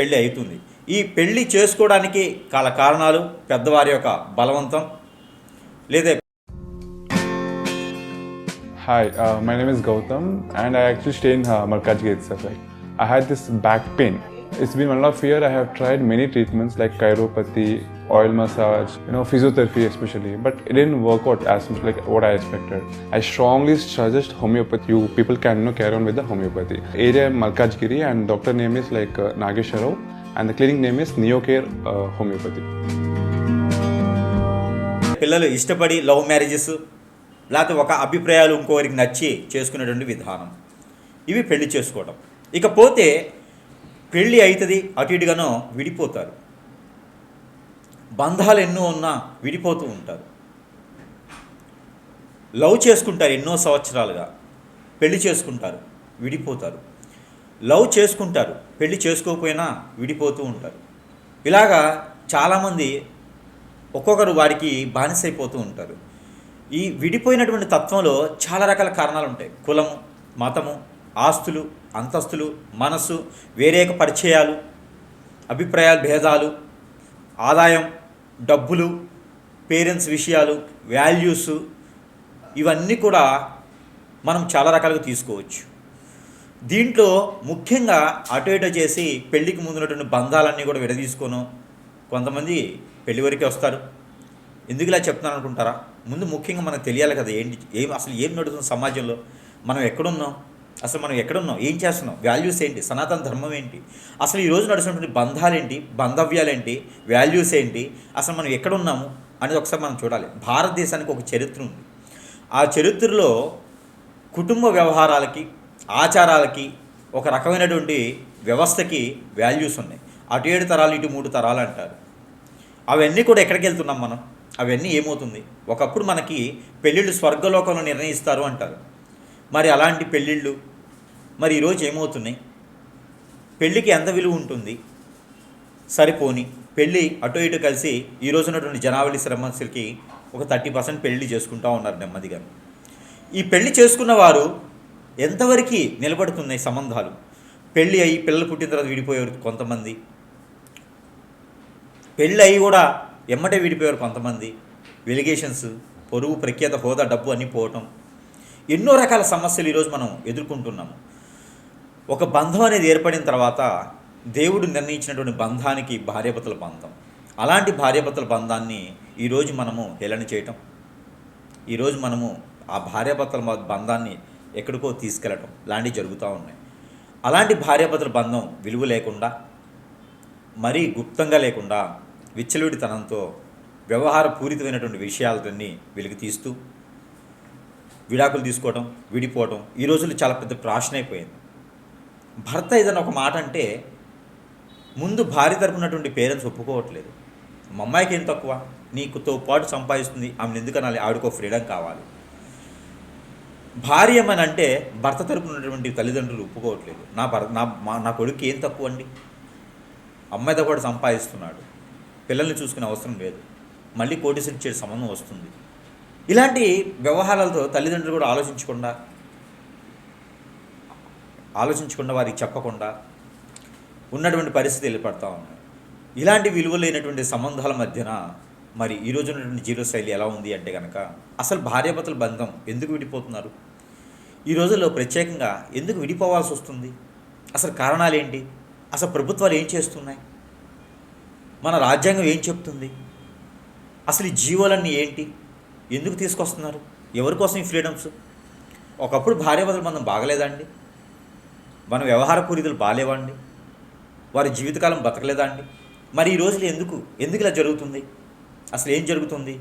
పెళ్ళి అవుతుంది ఈ పెళ్ళి చేసుకోవడానికి కాల కారణాలు పెద్దవారి యొక్క బలవంతం లేదే hi my name is Gautam and I actually stay in Markaz gate sir I had this back pain It's been one and a half year. I have tried many treatments like chiropathy, oil massage, you know, physiotherapy especially, but it didn't work out as much like what I expected. I strongly suggest homeopathy. You people can you know, carry on with the homeopathy. Area Malkajgiri, and doctor name is like uh, Nagesha Rao, and the clinic name is Neocare uh, Homeopathy. పిల్లలు ఇష్టపడి love marriages లేకపోతే ఒక అభిప్రాయాలు ఇంకోరికి నచ్చి చేసుకునేటువంటి విధానం ఇవి పెళ్ళి చేసుకోవడం ఇకపోతే పెళ్ళి అవుతుంది అటు ఇటుగానో విడిపోతారు. బంధాలు ఎన్నో ఉన్నా విడిపోతూ ఉంటారు. లవ్ చేసుకుంటారు ఎన్నో సంవత్సరాలుగా పెళ్ళి చేసుకుంటారు విడిపోతారు. లవ్ చేసుకుంటారు పెళ్ళి చేసుకోకపోయినా విడిపోతూ ఉంటారు. ఇలాగా చాలామంది ఒక్కొక్కరు వారికి బానిసైపోతూ ఉంటారు. ఈ విడిపోయినటువంటి తత్వంలో చాలా రకాల కారణాలు ఉంటాయి. కులము మతము ఆస్తులు అంతస్తులు మనస్సు వేరేక పరిచయాలు అభిప్రాయాల భేదాలు ఆదాయం డబ్బులు పేరెంట్స్ విషయాలు వాల్యూస్ ఇవన్నీ కూడా మనం చాలా రకాలుగా తీసుకోవచ్చు. దీంట్లో ముఖ్యంగా అటు ఇటు చేసి పెళ్ళికి ముందున్నటువంటి బంధాలన్నీ కూడా విడదీసుకోను. కొంతమంది పెళ్ళి వరకే వస్తారు. ఎందుకు ఇలా చెప్తున్నాను అనుకుంటారా? ముందు ముఖ్యంగా మనకు తెలియాలి కదా ఏంటి ఏం అసలు ఏం నడుస్తుంది సమాజంలో? మనం ఎక్కడున్నాం? అసలు మనం ఎక్కడున్నాం? ఏం చేస్తున్నాం? వాల్యూస్ ఏంటి? సనాతన ధర్మం ఏంటి? అసలు ఈ రోజు నడుస్తున్నటువంటి బంధాలేంటి? బంధవ్యాలు ఏంటి వాల్యూస్ ఏంటి? అసలు మనం ఎక్కడున్నాము? అనేది ఒకసారి మనం చూడాలి. భారతదేశానికి ఒక చరిత్ర ఉంది. ఆ చరిత్రలో కుటుంబ వ్యవహారాలకి ఆచారాలకి ఒక రకమైనటువంటి వ్యవస్థకి వాల్యూస్ ఉన్నాయి. అటు ఏడు తరాలు ఇటు మూడు తరాలు అంటారు. అవన్నీ కూడా ఎక్కడికి వెళ్తున్నాం మనం? అవన్నీ ఏమవుతుంది? ఒకప్పుడు మనకి పెళ్ళిళ్ళు స్వర్గలోకంలో నిర్ణయిస్తారు అంటారు. మరి అలాంటి పెళ్ళిళ్ళు మరి ఈరోజు ఏమవుతున్నాయి? పెళ్ళికి ఎంత విలువ ఉంటుంది? సరిపోని పెళ్ళి అటు ఇటు కలిసి ఈ రోజు ఉన్నటువంటి జనావళి శ్రమస్సులకి ఒక థర్టీ పర్సెంట్ పెళ్ళి చేసుకుంటూ ఉన్నారు నెమ్మదిగా ఈ పెళ్ళి చేసుకున్న వారు ఎంతవరకు నిలబడుతున్నాయి సంబంధాలు? పెళ్ళి అయ్యి పిల్లలు పుట్టిన తర్వాత విడిపోయేవారు కొంతమంది. పెళ్ళి అయ్యి కూడా ఎమ్మటే విడిపోయారు కొంతమంది. వెలిగేషన్స్ పొరుగు ప్రఖ్యాత హోదా డబ్బు అన్నీ పోవటం. ఎన్నో రకాల సమస్యలు ఈరోజు మనం ఎదుర్కొంటున్నాము. ఒక బంధం అనేది ఏర్పడిన తర్వాత దేవుడు నిర్ణయించినటువంటి బంధానికి భార్యాభర్తల బంధం. అలాంటి భార్యాభర్తల బంధాన్ని ఈరోజు మనము హేళన చేయటం. ఈరోజు మనము ఆ భార్యాభర్తల బంధాన్ని ఎక్కడికో తీసుకెళ్ళటం లాంటివి జరుగుతూ ఉన్నాయి. అలాంటి భార్యాభర్తల బంధం విలువ లేకుండా మరీ గుప్తంగా లేకుండా విచ్చలవిడితనంతో వ్యవహార పూరితమైనటువంటి విషయాలన్నీ వెలికి తీస్తూ విడాకులు తీసుకోవడం విడిపోవడం ఈ రోజుల్లో చాలా పెద్ద ప్రాషన్ అయిపోయింది భర్త ఏదైనా ఒక మాట అంటే ముందు భార్య తరపునటువంటి పేరెంట్స్ ఒప్పుకోవట్లేదు. మా అమ్మాయికి ఏం తక్కువ? నీకుతో పాటు సంపాదిస్తుంది ఆమెను ఎందుకు అనాలి ఆవిడకో ఫ్రీడమ్ కావాలి. భార్య అని అంటే భర్త తరపునటువంటి తల్లిదండ్రులు ఒప్పుకోవట్లేదు. నా భర్త నా మా నా కొడుకు ఏం తక్కువ అండి? అమ్మాయితో కూడా సంపాదిస్తున్నాడు. పిల్లల్ని చూసుకునే అవసరం లేదు. మళ్ళీ కోటీసులు ఇచ్చే సంబంధం వస్తుంది. ఇలాంటి వ్యవహారాలతో తల్లిదండ్రులు కూడా ఆలోచించకుండా ఆలోచించకుండా వారికి చెప్పకుండా ఉన్నటువంటి పరిస్థితి వెళ్ళిపడతా ఉన్నాయి. ఇలాంటి విలువ లేనటువంటి సంబంధాల మధ్యన మరి ఈ రోజు ఉన్నటువంటి జీవనశైలి ఎలా ఉంది అంటే కనుక అసలు భార్యాభర్తల బంధం ఎందుకు విడిపోతున్నారు? ఈ రోజుల్లో ప్రత్యేకంగా ఎందుకు విడిపోవాల్సి వస్తుంది? అసలు కారణాలు ఏంటి? అసలు ప్రభుత్వాలు ఏం చేస్తున్నాయి? మన రాజ్యాంగం ఏం చెప్తుంది? అసలు ఈ జీవోలన్నీ ఏంటి? ఎందుకు తీసుకొస్తున్నారు? ఎవరి కోసం ఈ ఫ్రీడమ్స్? ఒకప్పుడు భార్యాభర్తల బంధం బాగలేదండి మన వ్యవహార పూరితులు బాగాలేవండి వారి జీవితకాలం బతకలేదా అండి? మరి ఈ రోజులు ఎందుకు? ఎందుకు ఇలా జరుగుతుంది? అసలు ఏం జరుగుతుంది?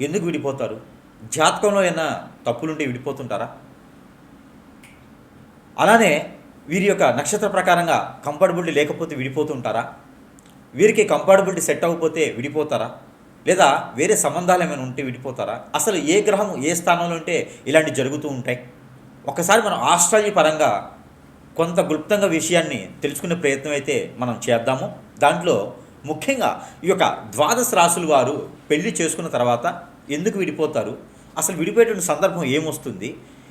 ఎందుకు విడిపోతారు? జాతకంలో ఏమైనా తప్పులుంటే విడిపోతుంటారా? అలానే వీరి యొక్క నక్షత్ర ప్రకారంగా కంఫర్టబిలిటీ లేకపోతే విడిపోతుంటారా? వీరికి కంఫర్టబిలిటీ సెట్ అవ్వకపోతే విడిపోతారా? లేదా వేరే సంబంధాలు ఏమైనా ఉంటే విడిపోతారా? అసలు ఏ గ్రహం ఏ స్థానంలో ఉంటే ఇలాంటివి జరుగుతూ ఉంటాయి? ఒకసారి మనం ఆస్ట్రాలజీ పరంగా కొంత గుప్తంగా విషయాన్ని తెలుసుకునే ప్రయత్నం అయితే మనం చేద్దాము. దాంట్లో ముఖ్యంగా ఈ యొక్క ద్వాదశ రాసుల వారు పెళ్ళి చేసుకున్న తర్వాత ఎందుకు విడిపోతారు? అసలు విడిపోయేటువంటి సందర్భం ఏమొస్తుంది?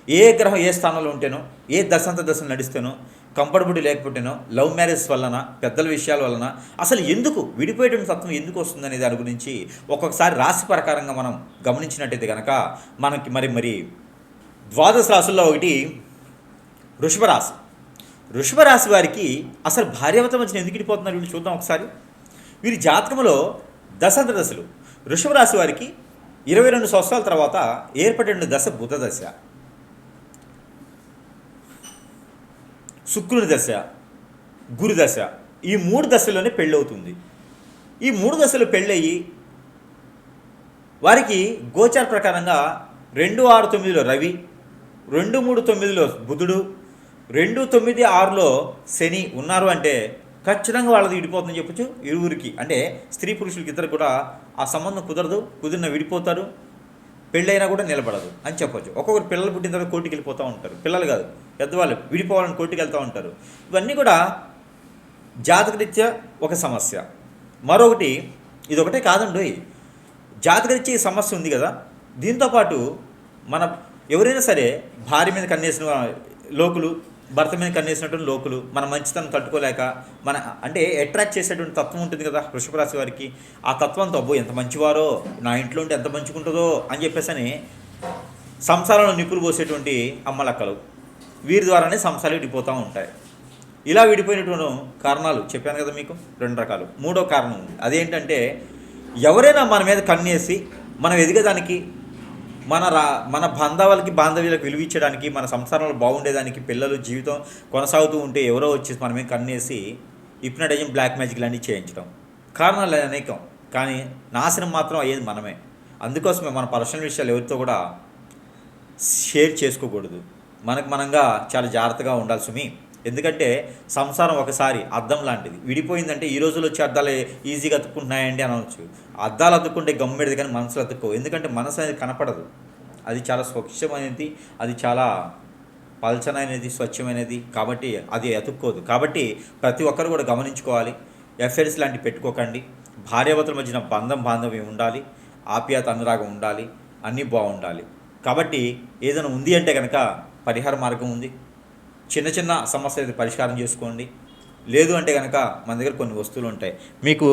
ఏ గ్రహం ఏ స్థానంలో ఉంటేనో ఏ దశంత దశలు నడిస్తేనో కంఫర్టబుల్ లేకపోతేనో లవ్ మ్యారేజ్ వలన పెద్దల విషయాల వలన అసలు ఎందుకు విడిపోయేటువంటి తత్వం ఎందుకు వస్తుంది అనే దాని గురించి ఒక్కొక్కసారి రాశి ప్రకారంగా మనం గమనించినట్టయితే కనుక మనకి మరి మరి ద్వాదశ రాసుల్లో ఒకటి వృషభ రాశి. వృషభ రాశి వారికి అసలు భార్యావత మధ్యన ఎందుకు ఇడిపోతున్నారు వీళ్ళు చూద్దాం ఒకసారి. వీరి జాతకంలో దశంత దశలు వృషభ రాశి వారికి ఇరవై రెండు సంవత్సరాల తర్వాత ఏర్పడిన దశ బుధ దశ. శుక్రుని దశ గురు దశ ఈ మూడు దశల్లోనే పెళ్ళవుతుంది. ఈ మూడు దశలు పెళ్ళయి వారికి గోచార ప్రకారంగా రెండు ఆరు తొమ్మిదిలో రవి రెండు మూడు తొమ్మిదిలో బుధుడు రెండు తొమ్మిది ఆరులో శని ఉన్నారు అంటే ఖచ్చితంగా వాళ్ళది విడిపోతుందని చెప్పొచ్చు ఇరువురికి. అంటే స్త్రీ పురుషులకి ఇద్దరు కూడా ఆ సంబంధం కుదరదు కుదిరిన విడిపోతారు పెళ్ళైనా కూడా నిలబడదు అని చెప్పొచ్చు. ఒక్కొక్కరు పిల్లలు పుట్టిన తర్వాత కోర్టుకి వెళ్ళిపోతూ ఉంటారు. పిల్లలు కాదు పెద్దవాళ్ళు విడిపోవాలని కోర్టుకి వెళ్తూ ఉంటారు. ఇవన్నీ కూడా జాతకరీత్యా ఒక సమస్య. మరొకటి ఇది ఒకటే కాదండి. జాతకరీత్యా ఈ సమస్య ఉంది కదా. దీంతోపాటు మన ఎవరైనా సరే భార్య మీద కన్నేసిన లోకులు భర్త మీద కన్నేసినటువంటి లోకులు మన మంచితనం తట్టుకోలేక మన అంటే అట్రాక్ట్ చేసేటువంటి తత్వం ఉంటుంది కదా వృషభ రాశి వారికి. ఆ తత్వంతో అబ్బో ఎంత మంచివారో నా ఇంట్లో ఉంటే ఎంత మంచుకుంటుందో అని చెప్పేసి అని సంసారంలో నిప్పులు పోసేటువంటి అమ్మలక్కలు. వీరి ద్వారానే సంసారాలు విడిపోతూ ఉంటాయి. ఇలా విడిపోయినటువంటి కారణాలు చెప్పాను కదా మీకు రెండు రకాలు. మూడో కారణం ఉంది. అదేంటంటే ఎవరైనా మన మీద కన్నేసి మనం ఎదిగేదానికి మన రా మన బంధవాళ్ళకి విలువ విలువించడానికి మన సంసారంలో బాగుండేదానికి పిల్లలు జీవితం కొనసాగుతూ ఉంటే ఎవరో వచ్చేసి మనమే కన్నేసి హిప్నటైజం బ్లాక్ మ్యాజిక్ లాంటివి చేయించడం. కారణాలు అనేకం. కానీ నాశనం మాత్రం అయ్యేది మనమే. అందుకోసమే మన పర్సనల్ విషయాలు ఎవరితో కూడా షేర్ చేసుకోకూడదు. మనకు మనంగా చాలా జాగ్రత్తగా ఉండాలి సుమి ఎందుకంటే సంసారం ఒకసారి అద్దం లాంటిది. విడిపోయిందంటే ఈ రోజుల్లో వచ్చి అద్దాలు ఈజీగా అతుక్కుంటున్నాయండి అనవచ్చు అద్దాలు అతుక్కుంటే గమ్మెడిది కానీ మనసులు అతుక్కో ఎందుకంటే మనసు అనేది కనపడదు. అది చాలా స్వచ్ఛమైనది అది చాలా పల్చనైనది స్వచ్ఛమైనది కాబట్టి అది అతుక్కోదు. కాబట్టి ప్రతి ఒక్కరు కూడా గమనించుకోవాలి. ఎఫ్ఐఆర్స్ లాంటివి పెట్టుకోకండి. భార్యాభర్తల మధ్యన బంధం బాంధవ్యం ఉండాలి. ఆప్యాయత అనురాగం ఉండాలి. అన్నీ బాగుండాలి. కాబట్టి ఏదైనా ఉంది అంటే కనుక పరిహార మార్గం ఉంది. చిన్న చిన్న సమస్య అయితే పరిష్కారం చేసుకోండి. లేదు అంటే కనుక మన దగ్గర కొన్ని వస్తువులు ఉంటాయి. మీకు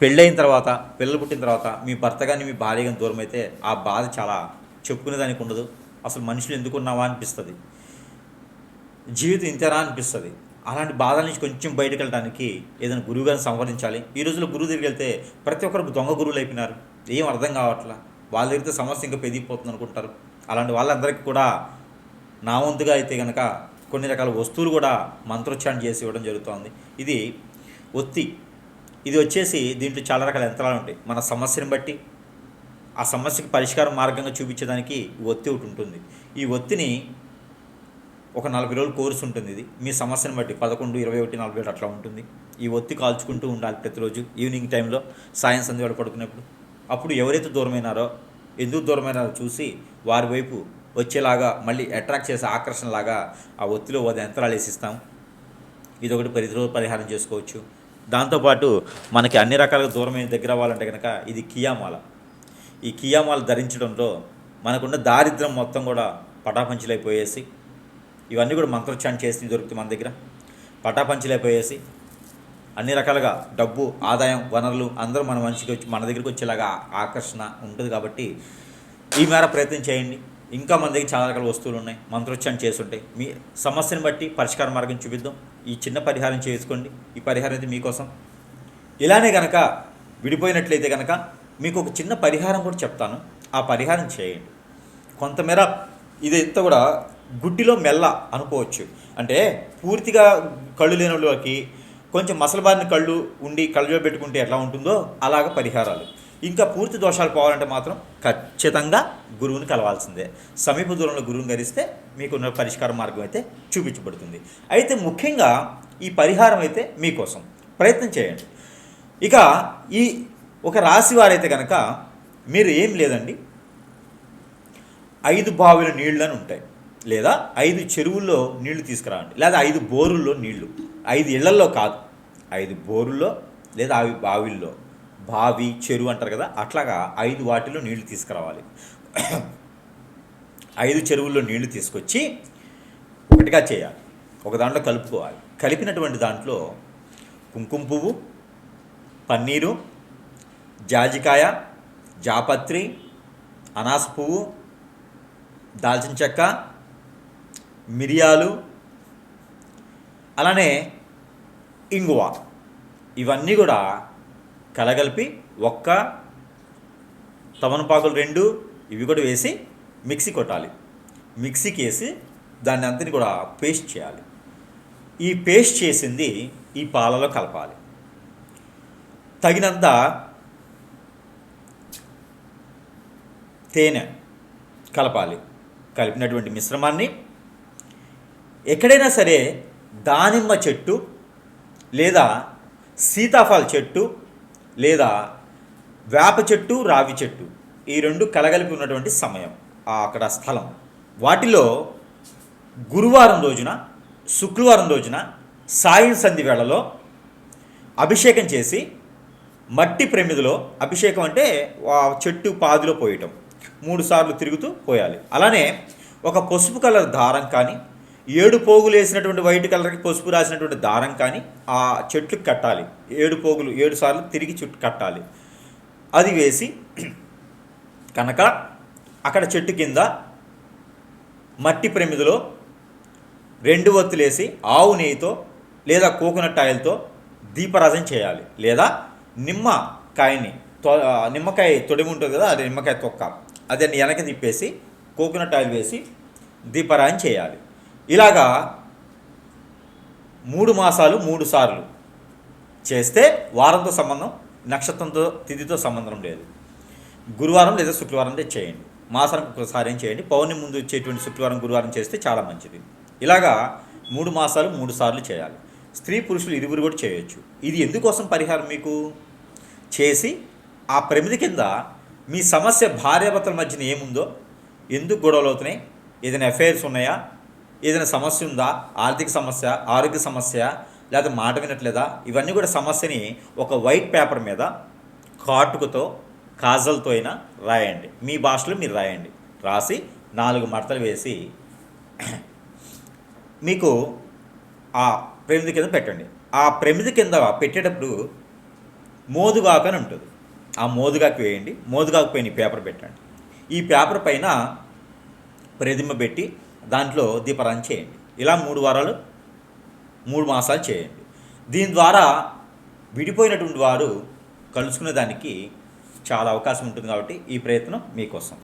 పెళ్ళైన తర్వాత పిల్లలు పుట్టిన తర్వాత మీ భర్త కానీ మీ భార్య కానీ దూరం అయితే ఆ బాధ చాలా చెప్పుకునేదానికి ఉండదు. అసలు మనుషులు ఎందుకు ఉన్నావా అనిపిస్తుంది. జీవితం ఇంతేనా అనిపిస్తుంది. అలాంటి బాధల నుంచి కొంచెం బయటకు వెళ్ళడానికి ఏదైనా గురువు గారిని సంప్రదించాలి. ఈ రోజుల్లో గురువు దగ్గరికి వెళ్తే ప్రతి ఒక్కరు దొంగ గురువులు అయిపోయినారు. ఏం అర్థం కావట్లా? వాళ్ళ దగ్గర సమస్య ఇంకా పెరిగిపోతుంది అనుకుంటారు అలాంటి వాళ్ళందరికీ కూడా నా వంతుగా అయితే కనుక కొన్ని రకాల వస్తువులు కూడా మంత్రోచ్చారణ చేసి ఇవ్వడం జరుగుతోంది. ఇది ఒత్తి. ఇది వచ్చేసి దీంట్లో చాలా రకాల యంత్రాలు ఉంటాయి. మన సమస్యను బట్టి ఆ సమస్యకి పరిష్కారం మార్గంగా చూపించడానికి ఈ ఒత్తి ఒకటి ఉంటుంది. ఈ ఒత్తిని ఒక నలభై రోజులు కోర్సు ఉంటుంది ఇది. మీ సమస్యను బట్టి పదకొండు ఇరవై ఒకటి నలభై ఒకటి అట్లా ఉంటుంది. ఈ ఒత్తి కాల్చుకుంటూ ఉండాలి ప్రతిరోజు. ఈవినింగ్ టైంలో సాయం సంధ్య పడుకున్నప్పుడు పడుకునేప్పుడు. అప్పుడు ఎవరైతే దూరమైనారో ఎందుకు దూరమైనారో చూసి వారి వైపు వచ్చేలాగా మళ్ళీ అట్రాక్ట్ చేసే ఆకర్షణలాగా ఆ ఒత్తిలో ఓ యంత్రాలు వేసిస్తాం. ఇది ఒకటి ప్రతిరోజు పరిహారం చేసుకోవచ్చు. దాంతోపాటు మనకి అన్ని రకాలుగా దూరమైన దగ్గర అవ్వాలంటే కనుక ఇది కియామాల ఈ కియామాల ధరించడంలో మనకున్న దారిద్ర్యం మొత్తం కూడా పటాపంచలైపోయేసి ఇవన్నీ కూడా మంత్రోచ్చారణ చేసి దొరుకుతాయి మన దగ్గర. పటాపంచలైపోయేసి అన్ని రకాలుగా డబ్బు ఆదాయం వనరులు అందరూ మన మనిషికి వచ్చి మన దగ్గరికి వచ్చేలాగా ఆకర్షణ ఉంటుంది కాబట్టి ఈ మేర ప్రయత్నం చేయండి. ఇంకా మన దగ్గర చాలా రకాల వస్తువులు ఉన్నాయి మంత్రోచ్చారణ చేసి ఉంటాయి మీ సమస్యను బట్టి పరిష్కార మార్గం చూపిద్దాం. ఈ చిన్న పరిహారం చేసుకోండి. ఈ పరిహారం అయితే మీకోసం. ఇలానే కనుక విడిపోయినట్లయితే కనుక మీకు ఒక చిన్న పరిహారం కూడా చెప్తాను. ఆ పరిహారం చేయండి. కొంతమేర ఇదంతా కూడా గుడ్డిలో మెల్ల అనుకోవచ్చు. అంటే పూర్తిగా కళ్ళు లేని వాళ్ళకి కొంచెం మసలబారిన కళ్ళు ఉండి కళ్ళలో పెట్టుకుంటే ఎట్లా ఉంటుందో అలాగ పరిహారాలు. ఇంకా పూర్తి దోషాలు పోవాలంటే మాత్రం ఖచ్చితంగా గురువుని కలవాల్సిందే. సమీప దూరంలో గురువుని గరిస్తే మీకున్న పరిష్కార మార్గం అయితే చూపించబడుతుంది. అయితే ముఖ్యంగా ఈ పరిహారం అయితే మీకోసం. ప్రయత్నం చేయండి. ఇక ఈ ఒక రాశి వారైతే కనుక మీరు ఏం లేదండి. ఐదు బావిల నీళ్ళు అని ఉంటాయి. లేదా ఐదు చెరువుల్లో నీళ్ళు తీసుకురావండి. లేదా ఐదు బోరుల్లో నీళ్ళు ఐదు ఇళ్ళల్లో కాదు. ఐదు బోరుల్లో లేదా అవి బావిల్లో. బావి చెరువు అంటారు కదా అట్లాగా ఐదు వాటిలో నీళ్ళు తీసుకురావాలి. ఐదు చెరువుల్లో నీళ్ళు తీసుకొచ్చి ఒకటిగా చేయాలి. ఒక దాంట్లో కలుపుకోవాలి. కలిపినటువంటి దాంట్లో కుంకుమ పువ్వు పన్నీరు జాజికాయ జాపత్రి అనాస పువ్వు దాల్చిన చెక్క మిరియాలు అలానే ఇంగువ. ఇవన్నీ కూడా కలగలిపి ఒక్క తమనపాకులు రెండు ఇవి కూడా వేసి మిక్సీ కొట్టాలి. మిక్సీకి వేసి దాన్ని అంతని కూడా పేస్ట్ చేయాలి. ఈ పేస్ట్ చేసింది ఈ పాలలో కలపాలి. తగినంత తేనె కలపాలి. కలిపినటువంటి మిశ్రమాన్ని. ఎక్కడైనా సరే దానిమ్మ చెట్టు లేదా సీతాఫల చెట్టు లేదా వేప చెట్టు రావి చెట్టు ఈ రెండు కలగలిపి ఉన్నటువంటి సమయం అక్కడ స్థలం. వాటిలో గురువారం రోజున శుక్రవారం రోజున సాయం సంధి వేళలో అభిషేకం చేసి మట్టి ప్రమిదిలో అభిషేకం అంటే చెట్టు పాదిలో పోయటం. మూడు సార్లు తిరుగుతూ పోయాలి. అలానే ఒక పసుపు కలర్ దారం కానీ ఏడు పోగులు వేసినటువంటి వైట్ కలర్కి పసుపు రాసినటువంటి దారం కానీ ఆ చెట్టుకి కట్టాలి. ఏడు పోగులు ఏడు సార్లు తిరిగి చుట్టూ కట్టాలి. అది వేసి కనుక అక్కడ చెట్టు కింద మట్టి ప్రమిదిలో రెండు ఒత్తులేసి ఆవు నెయ్యితో లేదా కోకోనట్ ఆయిల్తో దీపరాజం చేయాలి. లేదా నిమ్మకాయని తొ నిమ్మకాయ తొడిమి ఉంటుంది కదా అది నిమ్మకాయ తొక్క. అదే వెనక తిప్పేసి కోకోనట్ ఆయిల్ వేసి దీపరాజం చేయాలి. ఇలాగా మూడు మాసాలు మూడు సార్లు చేస్తే వారంతో సంబంధం నక్షత్రంతో తిథితో సంబంధం లేదు. గురువారం లేదా శుక్రవారం చేయండి. మాసానికి ఒకసారి ఏం చేయండి? పౌర్ణమి ముందు వచ్చేటువంటి శుక్రవారం గురువారం చేస్తే చాలా మంచిది. ఇలాగా మూడు మాసాలు మూడు సార్లు చేయాలి. స్త్రీ పురుషులు ఇరువురు కూడా చేయొచ్చు. ఇది ఎందుకోసం పరిహారం మీకు? చేసి ఆ ప్రమిది కింద మీ సమస్య భార్యాభర్తల మధ్యన ఏముందో ఎందుకు గొడవలు అవుతున్నాయి? ఏదైనా అఫైర్స్ ఉన్నాయా? ఏదైనా సమస్య ఉందా? ఆర్థిక సమస్య ఆరోగ్య సమస్య లేదా మాట వినట్లేదా? ఇవన్నీ కూడా సమస్యని ఒక వైట్ పేపర్ మీద కాటుకుతో కాజల్తో అయినా రాయండి. మీ భాషలో మీరు రాయండి. రాసి నాలుగు మడతలు వేసి మీకు ఆ ప్రమిది కింద పెట్టండి. ఆ ప్రమిది కింద పెట్టేటప్పుడు మోదుగాకు అని ఉంటుంది. ఆ మోదుగాకు వేయండి. మోదుగాకు పైన ఈ పేపర్ పెట్టండి. ఈ పేపర్ పైన ప్రతిమ పెట్టి దాంట్లో దీపారాధన చేయండి. ఇలా మూడు వారాలు మూడు మాసాలు చేయండి. దీని ద్వారా విడిపోయినటువంటి వారు కలుసుకునే దానికి చాలా అవకాశం ఉంటుంది కాబట్టి ఈ ప్రయత్నం మీకోసం.